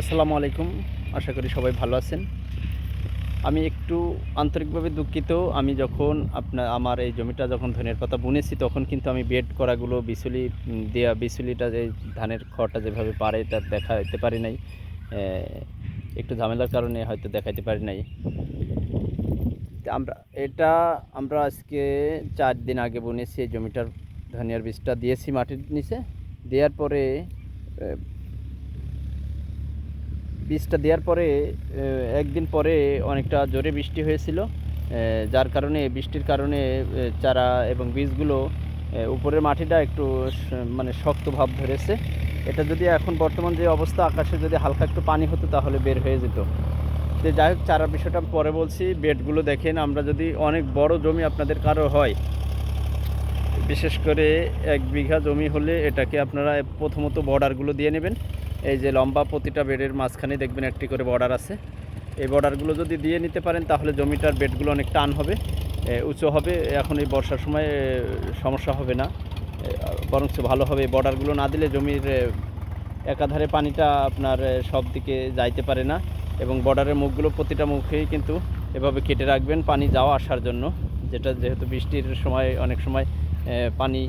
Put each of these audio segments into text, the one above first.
আসসালামু আলাইকুম। আশা করি সবাই ভালো আছেন। আমি একটু আন্তরিকভাবে দুঃখিত। আমি যখন আপনার আমার এই জমিটা যখন ধনের পাতা বুনেছি, তখন কিন্তু আমি বেড করাগুলো, বিচুলি দেয়া বিচুলিটা যে ধানের খড়টা যেভাবে পারে, তা দেখাতে পারি নাই। একটু ঝামেলার কারণে হয়তো দেখাইতে পারি নাই। আমরা, এটা আমরা আজকে চার দিন আগে বুনেছি, এই জমিটার ধনিয়ার বীজটা দিয়েছি মাটির নিচে। দেওয়ার পরে বীজটা দেওয়ার পরে একদিন পরে অনেকটা জোরে বৃষ্টি হয়েছিল যার কারণে বৃষ্টির কারণে চারা এবং বীজগুলো উপরের মাটিটা একটু মানে শক্ত ভাব ধরেছে। এটা যদি এখন বর্তমান যে অবস্থা, আকাশে যদি হালকা একটু পানি হতো তাহলে বের হয়ে যেত। তো যাই হোক, চারা বিষয়টা পরে বলছি, বেডগুলো দেখেন, আমরা যদি অনেক বড় জমি আপনাদের কারও হয়, বিশেষ করে এক বিঘা জমি হলে এটাকে আপনারা প্রথমত বর্ডারগুলো দিয়ে নেবেন। এই যে লম্বা প্রতিটা বেডের মাঝখানে দেখবেন একটি করে বর্ডার আছে। এই বর্ডারগুলো যদি দিয়ে নিতে পারেন, তাহলে জমিটার বেডগুলো অনেক টান হবে। উঁচু হবে। এখন এই বর্ষার সময় সমস্যা হবে না। বরঞ্চ ভালো হবে। বর্ডারগুলো না দিলে জমির একাধারে পানিটা আপনার সব দিকে যাইতে পারে না। এবং বর্ডারের মুখগুলো প্রতিটা মুখেই কিন্তু এভাবে কেটে রাখবেন পানি যাওয়া আসার জন্য। যেটা যেহেতু বৃষ্টির সময় অনেক সময় পানি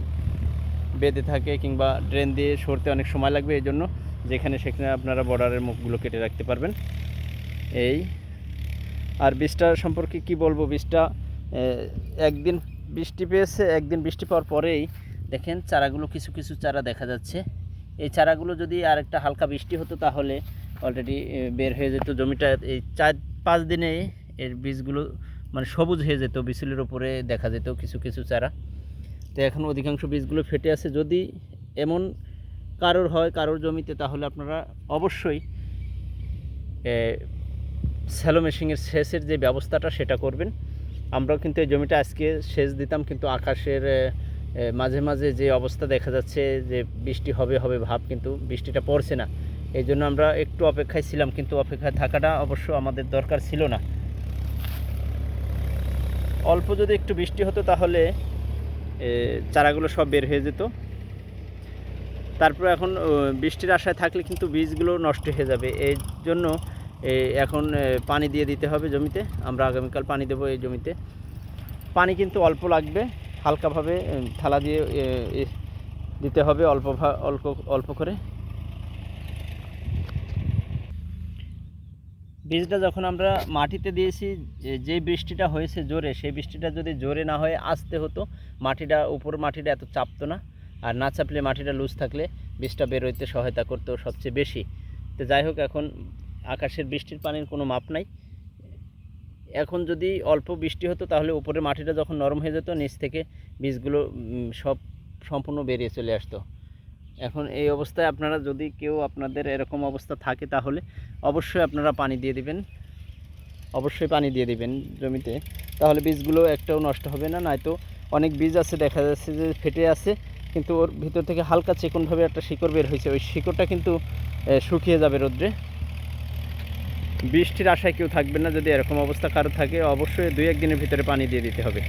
বেঁধে থাকে কিংবা ড্রেন দিয়ে সরতে অনেক সময় লাগবে। এই জন্য যেখানে সেখানে আপনারা বর্ডারের মুখগুলো কেটে রাখতে পারবেন। এই। আর বীজটা সম্পর্কে কি বলব বীজটা? একদিন বৃষ্টি পেয়েছে, একদিন বৃষ্টি পাওয়ার পরেই দেখেন চারাগুলো কিছু কিছু চারা দেখা যাচ্ছে। এই চারাগুলো যদি আরেকটা হালকা বৃষ্টি হতো তাহলে অলরেডি বের হয়ে যেত জমিটা। এই চার পাঁচ দিনে এর বীজগুলো মানে সবুজ হয়ে যেত, বিচুলের ওপরে দেখা যেত কিছু কিছু চারা। তো এখন অধিকাংশ বীজগুলো ফেটে আছে। যদি এমন কারোর হয়, কারোর জমিতে, তাহলে আপনারা অবশ্যই স্যালো মেশিনের সেচের যে ব্যবস্থাটা সেটা করবেন। আমরাও কিন্তু এই জমিটা আজকে সেচ দিতাম, কিন্তু আকাশের মাঝে মাঝে যে অবস্থা দেখা যাচ্ছে, যে বৃষ্টি হবে হবে ভাব, কিন্তু বৃষ্টিটা পড়ছে না। এই জন্য আমরা একটু অপেক্ষায় ছিলাম, কিন্তু অপেক্ষায় থাকাটা অবশ্য আমাদের দরকার ছিল না। অল্প যদি একটু বৃষ্টি হতো, তাহলে চারাগুলো সব বের হয়ে যেত। তারপর এখন বৃষ্টির আশায় থাকলে কিন্তু বীজগুলো নষ্ট হয়ে যাবে। এই জন্য এখন পানি দিয়ে দিতে হবে জমিতে। আমরা আগামীকাল পানি দেবো এই জমিতে। পানি কিন্তু অল্প লাগবে, হালকাভাবে থালা দিয়ে দিতে হবে অল্প অল্প অল্প করে। বীজটা যখন আমরা মাটিতে দিয়েছি যে বৃষ্টিটা হয়েছে জোরে, সেই বৃষ্টিটা যদি জোরে না হয়ে, আসতে হতো, মাটিটা উপর মাটিটা এত চাপতো না। আর না চাপলে মাটিটা লুজ থাকলে বীজটা বেরোইতে সহায়তা করতো সবচেয়ে বেশি। তো যাই হোক, এখন আকাশের বৃষ্টির পানির কোনো মাপ নাই। এখন যদি অল্প বৃষ্টি হতো, তাহলে উপরে মাটিটা যখন নরম হয়ে যেত, নিচ থেকে বীজগুলো সব সম্পূর্ণ বেরিয়ে চলে আসতো। এখন এই অবস্থায় আপনারা যদি কেউ আপনাদের এরকম অবস্থা থাকে, তাহলে অবশ্যই আপনারা পানি দিয়ে দিবেন। অবশ্যই পানি দিয়ে দিবেন জমিতে। তাহলে বীজগুলো একটাও নষ্ট হবে না, নয়তো অনেক বীজ আছে, দেখা যাচ্ছে যে ফেটে আছে। কিন্তু ওর ভিতর থেকে হালকা চেকনভাবে একটা শিকড় বের হয়েছে। ওই শিকড়টা কিন্তু শুকিয়ে যাবে রোদ্রে। বৃষ্টির আশায় কেউ থাকবে না। যদি এরকম অবস্থা কারও থাকে, অবশ্যই দুই একদিনের ভিতরে পানি দিয়ে দিতে হবে।